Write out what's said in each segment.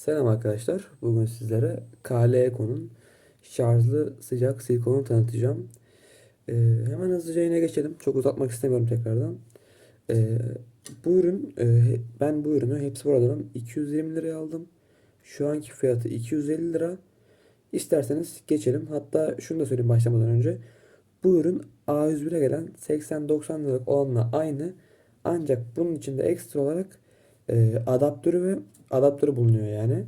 Selam arkadaşlar. Bugün sizlere KL Eko'nun şarjlı sıcak silikonunu tanıtacağım. Ee, hemen hızlıca yine geçelim. Çok uzatmak istemiyorum tekrardan. Ee, bu ürün, e, ben bu ürünü hepsi buradan 220 liraya aldım. Şu anki fiyatı 250 lira. İsterseniz geçelim. Hatta şunu da söyleyeyim başlamadan önce. Bu ürün A101'e gelen 80-90 liralık olanla aynı. Ancak bunun içinde ekstra olarak e, adaptörü ve adaptörü bulunuyor yani.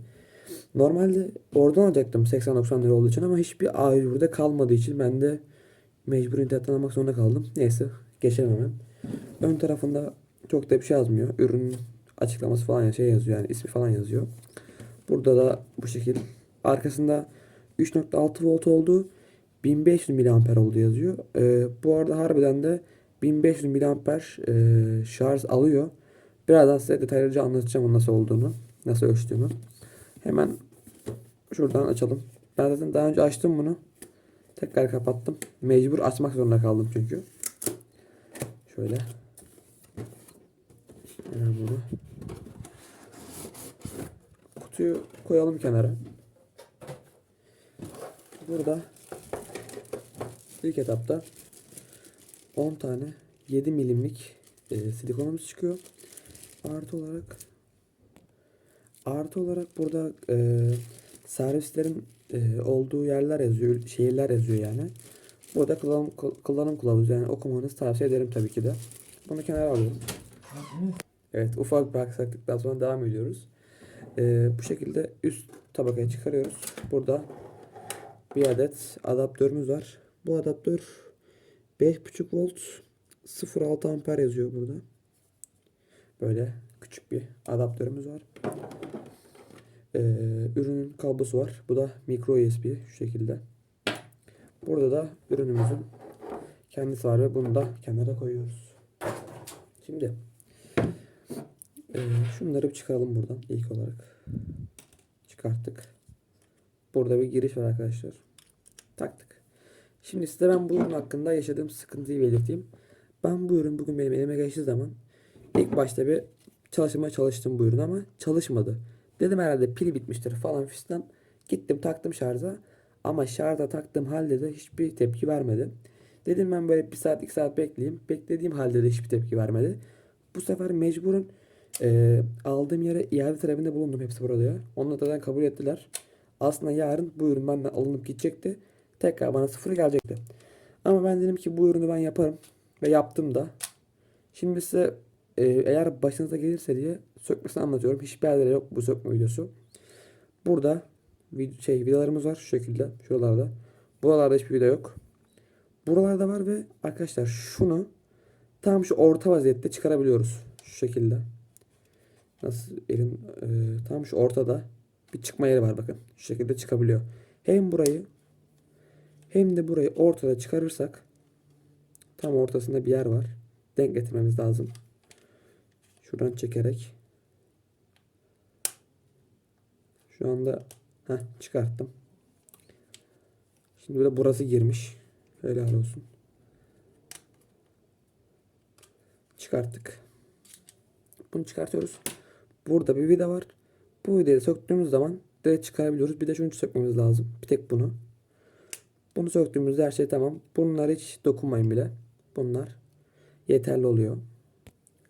Normalde oradan alacaktım 80-90 lira olduğu için ama hiçbir A101'de kalmadığı için ben de mecbur internetten almak zorunda kaldım. Neyse geçelim hemen. Ön tarafında çok da bir şey yazmıyor. Ürünün açıklaması falan şey yazıyor yani ismi falan yazıyor. Burada da bu şekil. Arkasında 3.6 volt olduğu 1500 miliamper olduğu yazıyor. Ee, bu arada harbiden de 1500 miliamper e, şarj alıyor. Birazdan size detaylıca anlatacağım onun nasıl olduğunu, nasıl ölçtüğümü. Hemen şuradan açalım. Ben zaten daha önce açtım bunu. Tekrar kapattım. Mecbur açmak zorunda kaldım çünkü. Şöyle. Hemen bunu. Kutuyu koyalım kenara. Burada ilk etapta 10 tane 7 milimlik e, silikonumuz çıkıyor. Artı olarak artı olarak burada e, servislerin e, olduğu yerler yazıyor, şehirler yazıyor yani. Burada kullanım, kullanım kılavuzu yani okumanızı tavsiye ederim tabii ki de. Bunu kenara alıyorum. Evet ufak bir aksaklıktan sonra devam ediyoruz. E, bu şekilde üst tabakaya çıkarıyoruz. Burada bir adet adaptörümüz var. Bu adaptör 5.5 volt 0.6 amper yazıyor burada. Böyle küçük bir adaptörümüz var. Ee, ürünün kablosu var. Bu da micro USB şu şekilde. Burada da ürünümüzün kendisi var ve bunu da kenara koyuyoruz. Şimdi e, şunları bir çıkaralım buradan ilk olarak. Çıkarttık. Burada bir giriş var arkadaşlar. Taktık. Şimdi size ben bu ürün hakkında yaşadığım sıkıntıyı belirteyim. Ben bu ürün bugün benim elime geçtiği zaman ilk başta bir çalışmaya çalıştım bu ürün ama çalışmadı. Dedim herhalde pili bitmiştir falan fistan. Gittim taktım şarja ama şarja taktığım halde de hiçbir tepki vermedi. Dedim ben böyle bir saat iki saat bekleyeyim. Beklediğim halde de hiçbir tepki vermedi. Bu sefer mecburun e, aldığım yere iade talebinde bulundum hepsi burada ya. Onu zaten kabul ettiler. Aslında yarın bu ürün benden alınıp gidecekti. Tekrar bana sıfır gelecekti. Ama ben dedim ki bu ürünü ben yaparım. Ve yaptım da. Şimdi size e, eğer başınıza gelirse diye sökmesini anlatıyorum. Hiçbir yerde yok bu sökme videosu. Burada vid- şey vidalarımız var şu şekilde. Şuralarda. Buralarda hiçbir vida yok. Buralarda var ve arkadaşlar şunu tam şu orta vaziyette çıkarabiliyoruz. Şu şekilde. Nasıl elin e, tam şu ortada bir çıkma yeri var bakın. Şu şekilde çıkabiliyor. Hem burayı hem de burayı ortada çıkarırsak tam ortasında bir yer var. Denk getirmemiz lazım. Şuradan çekerek şu anda heh, çıkarttım. Şimdi de burası girmiş. Helal olsun. Çıkarttık. Bunu çıkartıyoruz. Burada bir vida var. Bu vidayı söktüğümüz zaman direkt çıkarabiliyoruz. Bir de şunu sökmemiz lazım. Bir tek bunu. Bunu söktüğümüzde her şey tamam. Bunlar hiç dokunmayın bile. Bunlar yeterli oluyor.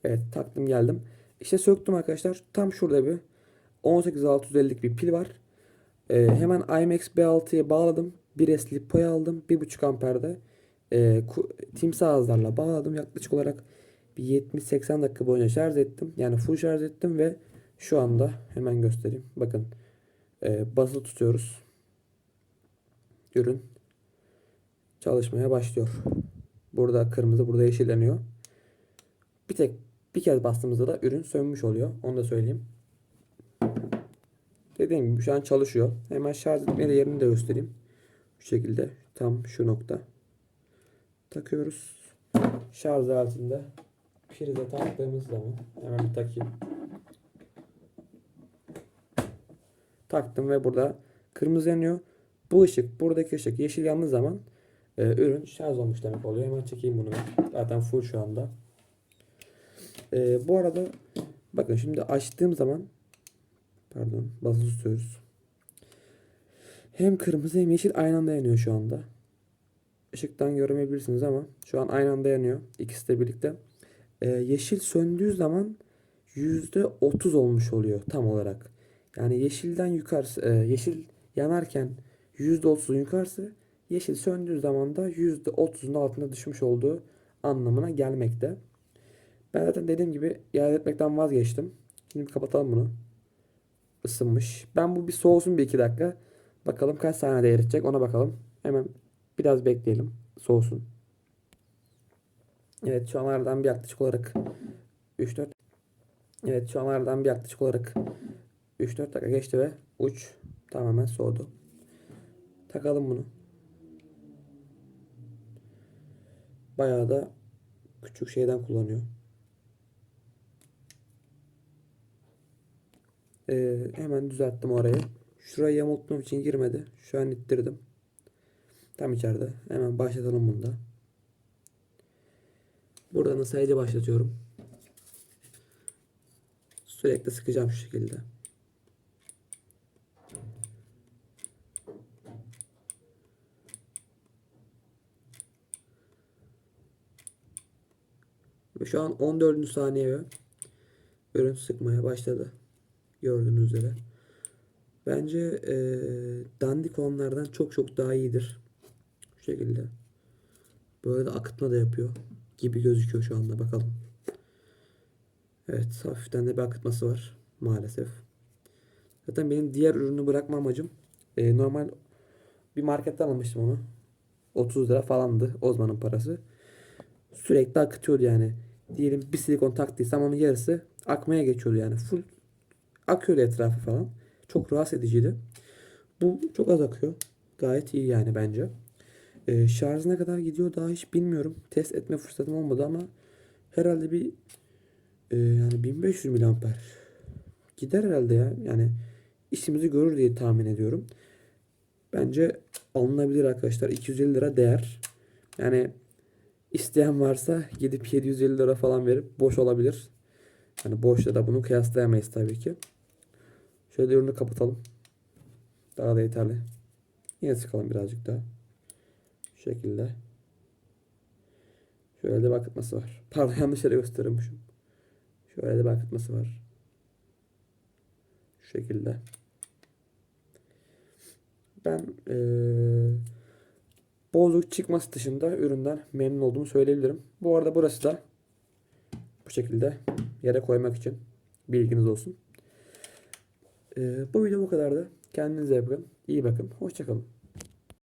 Evet taktım geldim. İşte söktüm arkadaşlar. Tam şurada bir 18650'lik bir pil var. Ee, hemen IMX B6'ya bağladım. 1S lipoya aldım. 1.5 amperde. Ee, timsah ağızlarla bağladım. Yaklaşık olarak bir 70-80 dakika boyunca şarj ettim. Yani full şarj ettim ve şu anda hemen göstereyim. Bakın e, basılı tutuyoruz. Ürün çalışmaya başlıyor. Burada kırmızı, burada yeşilleniyor. Bir tek bir kez bastığımızda da ürün sönmüş oluyor. Onu da söyleyeyim. Dediğim gibi şu an çalışıyor. Hemen şarj etme de yerini de göstereyim. Şu şekilde tam şu nokta. Takıyoruz. Şarj aletinde prize taktığımız zaman hemen bir takayım. Taktım ve burada kırmızı yanıyor. Bu ışık, buradaki ışık yeşil yandığı zaman e, ürün şarj olmuş demek oluyor. Hemen çekeyim bunu. Zaten full şu anda. E, bu arada bakın şimdi açtığım zaman Pardon. Basılı tutuyoruz. Hem kırmızı hem yeşil aynı anda yanıyor şu anda. Işıktan göremeyebilirsiniz ama şu an aynı anda yanıyor. İkisi de birlikte. Ee, yeşil söndüğü zaman %30 olmuş oluyor tam olarak. Yani yeşilden yukarısı, e, yeşil yanarken %30'un yukarısı, yeşil söndüğü zaman da %30'un altına düşmüş olduğu anlamına gelmekte. Ben zaten dediğim gibi iade etmekten vazgeçtim. Şimdi kapatalım bunu. Isınmış. Ben bu bir soğusun bir iki dakika. Bakalım kaç saniyede eritecek ona bakalım. Hemen biraz bekleyelim. Soğusun. Evet şu an aradan bir yaklaşık olarak 3-4 Evet şu an aradan bir yaklaşık olarak 3-4 dakika geçti ve uç tamamen soğudu. Takalım bunu. Bayağı da küçük şeyden kullanıyor. Ee, hemen düzelttim orayı. Şurayı yamulttuğum için girmedi. Şu an ittirdim. Tam içeride. Hemen başlatalım bunda. Buradan da sayıcı başlatıyorum. Sürekli sıkacağım şu şekilde. Şu an 14. saniye ve ürün sıkmaya başladı. Gördüğünüz üzere. Bence eee dandik olanlardan çok çok daha iyidir. Şu şekilde. Böyle de akıtma da yapıyor gibi gözüküyor şu anda bakalım. Evet hafiften de bir akıtması var maalesef. Zaten benim diğer ürünü bırakma amacım e, normal bir marketten almıştım onu. 30 lira falandı Ozman'ın parası. Sürekli akıtıyordu yani. Diyelim bir silikon taktıysam onun yarısı akmaya geçiyordu yani. Full akıyordu etrafı falan. Çok rahatsız ediciydi. Bu çok az akıyor. Gayet iyi yani bence. E, şarj ne kadar gidiyor daha hiç bilmiyorum. Test etme fırsatım olmadı ama herhalde bir e, yani 1500 miliamper gider herhalde ya. Yani işimizi görür diye tahmin ediyorum. Bence alınabilir arkadaşlar. 250 lira değer. Yani isteyen varsa gidip 750 lira falan verip boş olabilir. Yani boşla da bunu kıyaslayamayız tabii ki. Şöyle ürünü kapatalım. Daha da yeterli. Yine sıkalım birazcık daha. Şu şekilde. Şöyle de bir akıtması var. Pardon yanlış yere gösteriyormuşum. Şöyle de bir akıtması var. Şu şekilde. Ben eee bozuk çıkması dışında üründen memnun olduğumu söyleyebilirim. Bu arada burası da bu şekilde yere koymak için bilginiz olsun. Eee, bu video bu kadardı. Kendinize bakın. İyi bakın. Hoşçakalın.